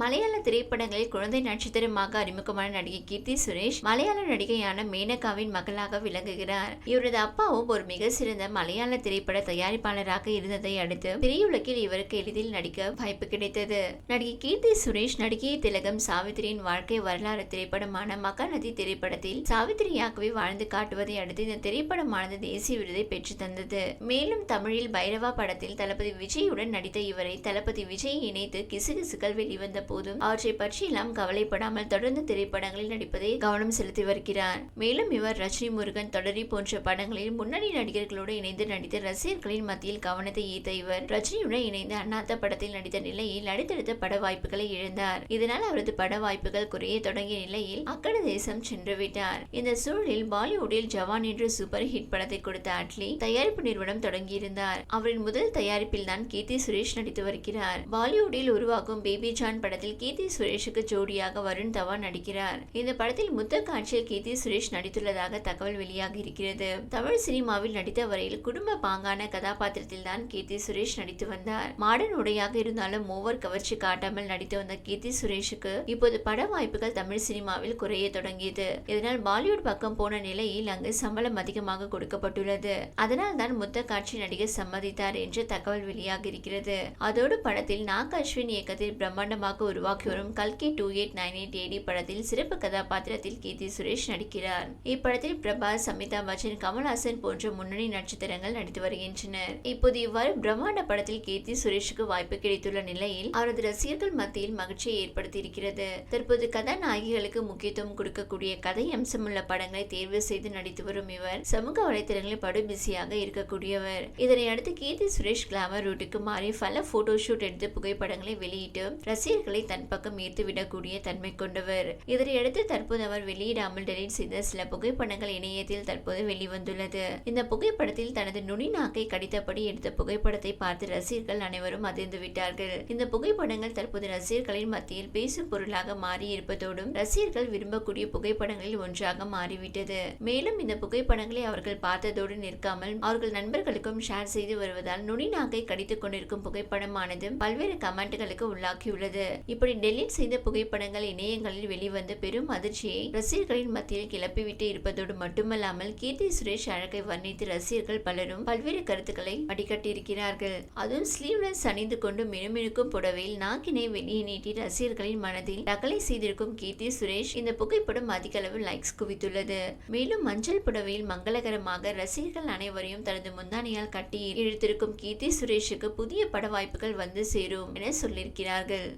மலையாள திரைப்படங்களில் குழந்தை நட்சத்திரமாக அறிமுகமான நடிகை கீர்த்தி சுரேஷ் மலையாள நடிகையான மேனகாவின் மகளாக விளங்குகிறார். இவரது அப்பாவும் ஒரு மிக சிறந்த மலையாள திரைப்பட தயாரிப்பாளராக இருந்ததை அடுத்து திரையுலகில் இவருக்கு எளிதில் நடிக்க வாய்ப்பு கிடைத்தது. நடிகை கீர்த்தி சுரேஷ் நடிகை திலகம் சாவித்திரியின் வாழ்க்கை வரலாறு திரைப்படமான மகாநதி திரைப்படத்தில் சாவித்திரியாகவே வாழ்ந்து காட்டுவதை அடுத்து இந்த திரைப்படமானது தேசிய விருதை பெற்று தந்தது. மேலும் தமிழில் பைரவா படத்தில் தளபதி விஜயுடன் நடித்த இவரை தளபதி விஜய் இணைத்து கிசுகிசுக்கள் வெளிவந்த போதும். அவற்றை பற்றியெல்லாம் கவலைப்படாமல் தொடர்ந்து திரைப்படங்களில் நடிப்பதை கவனம் செலுத்தி வருகிறார். மேலும் இவர் ரஜினி முருகன் தொடரி போன்ற படங்களில் முன்னணி நடிகர்களோடு இணைந்து நடித்த ரசிகர்களின் மத்தியில் கவனத்தை ஈர்த்த இவர் ரஜினியுடன் இணைந்து அண்ணாத்த படத்தில் நடித்த நிலையில் அடுத்தடுத்த பட வாய்ப்புகளை இழந்தார். இதனால் அவரது பட வாய்ப்புகள் குறைய தொடங்கிய நிலையில் அக்கட தேசம் சென்று விட்டார். இந்த சூழலில் பாலிவுட்டில் ஜவான் என்ற சூப்பர் ஹிட் படத்தை கொடுத்த அட்லி தயாரிப்பு நிறுவனம் தொடங்கியிருந்தார். அவரின் முதல் தயாரிப்பில் தான் கீர்த்தி சுரேஷ் நடித்து வருகிறார். பாலிவுட்டில் உருவாகும் பேபி ஜான் படத்தை படத்தில் கீர்த்தி சுரேஷுக்கு ஜோடியாக வருண் தவான் நடிக்கிறார். இந்த படத்தில் முத்த காட்சியில் கீர்த்தி சுரேஷ் நடித்துள்ளதாக தகவல் வெளியாகி இருக்கிறது. தமிழ் சினிமாவில் நடித்த வரையில் குடும்ப பாங்கான கதாபாத்திரத்தில் தான் கீர்த்தி சுரேஷ் நடித்து வந்தார். மாடர்ன் உடையாக இருந்தாலும் ஓவர் கவர்ச்சி காட்டாமல் நடித்து வந்த கீர்த்தி சுரேஷுக்கு இப்போது பட வாய்ப்புகள் தமிழ் சினிமாவில் குறைய தொடங்கியது. இதனால் பாலிவுட் பக்கம் போன நிலையில் அங்கு சம்பளம் அதிகமாக கொடுக்கப்பட்டுள்ளது. அதனால் தான் முத்த காட்சி நடிகர் சம்மதித்தார் என்று தகவல் வெளியாகி இருக்கிறது. அதோடு படத்தில் நாக் அஸ்வின் இயக்கத்தில் பிரம்மாண்டமாக உருவாக்கி வரும் கல்கி two eight nine eight AD படத்தில் சிறப்பு கதாபாத்திரத்தில் கீர்த்தி சுரேஷ் நடிக்கிறார். இப்படத்தில் பிரபாஸ் அமிதாப் பச்சன் கமல்ஹாசன் போன்ற முன்னணி நட்சத்திரங்கள் நடித்து வருகின்றனர். இப்போது இவ்வாறு பிரம்மாண்ட படத்தில் கீர்த்தி சுரேஷுக்கு வாய்ப்பு கிடைத்துள்ள நிலையில் அவரது ரசிகர்கள் மத்தியில் மகிழ்ச்சியை ஏற்படுத்தியிருக்கிறது. தற்போது கதாநாயகிகளுக்கு முக்கியத்துவம் கொடுக்கக்கூடிய கதை அம்சமுள்ள படங்களை தேர்வு செய்து நடித்து வரும் இவர் சமூக வலைதளங்களில் படு பிஸியாக இருக்கக்கூடியவர். இதனை அடுத்து கீர்த்தி சுரேஷ் கிளாமர் ரூட்டுக்கு மாறி பல போட்டோ ஷூட் எடுத்து புகைப்படங்களை வெளியிட்டு ரசிகர்கள் தன் பக்கம் ஈர்த்து விடக்கூடிய தன்மை கொண்டவர். இதனையடுத்து தற்போது அவர் வெளியிடாமல் டெலீட் செய்த சில புகைப்படங்கள் இணையத்தில் தற்போது வெளிவந்துள்ளது. இந்த புகைப்படத்தில் தனது நுனி நாக்கை கடித்தபடி எடுத்த புகைப்படத்தை பார்த்து ரசிகர்கள் அனைவரும் அதிர்ந்து விட்டார்கள். இந்த புகைப்படங்கள் தற்போது ரசிகர்களின் மத்தியில் பேசும் பொருளாக மாறி இருப்பதோடும் ரசிகர்கள் விரும்பக்கூடிய புகைப்படங்களில் ஒன்றாக மாறிவிட்டது. மேலும் இந்த புகைப்படங்களை அவர்கள் பார்த்ததோடு நிற்காமல் அவர்கள் நண்பர்களுக்கும் ஷேர் செய்து வருவதால் நுனி நாக்கை கடித்துக் கொண்டிருக்கும் புகைப்படமானது பல்வேறு கமெண்ட்களுக்கு உள்ளாக்கியுள்ளது இப்படி டெலிட் செய்த புகைப்படங்கள் இணையங்களில் வெளிவந்து பெரும் அதிர்ச்சியை ரசிகர்களின் மத்தியில் கிளப்பிவிட்டு இருப்பதோடு மட்டுமல்லாமல் கீர்த்தி சுரேஷ் அழகை வர்ணித்து ரசிகர்கள் பலரும் பல்வேறு கருத்துக்களை அடிக்கட்டியிருக்கிறார்கள் அதுவும் ஸ்லீவ்லெஸ் அணிந்து கொண்டு மினுமினுக்கும் புடவையில் நாக்கினை வெளியே நீட்டி ரசிகர்களின் மனதில் நகலை செய்திருக்கும் கீர்த்தி சுரேஷ் இந்த புகைப்படம் அதிக அளவு லைக்ஸ் குவித்துள்ளது. மேலும் மஞ்சள் புடவையில் மங்களகரமாக ரசிகர்கள் அனைவரையும் தனது முந்தானையால் கட்டி இழுத்திருக்கும் கீர்த்தி சுரேஷுக்கு புதிய பட வாய்ப்புகள் வந்து சேரும் என சொல்லியிருக்கிறார்கள்.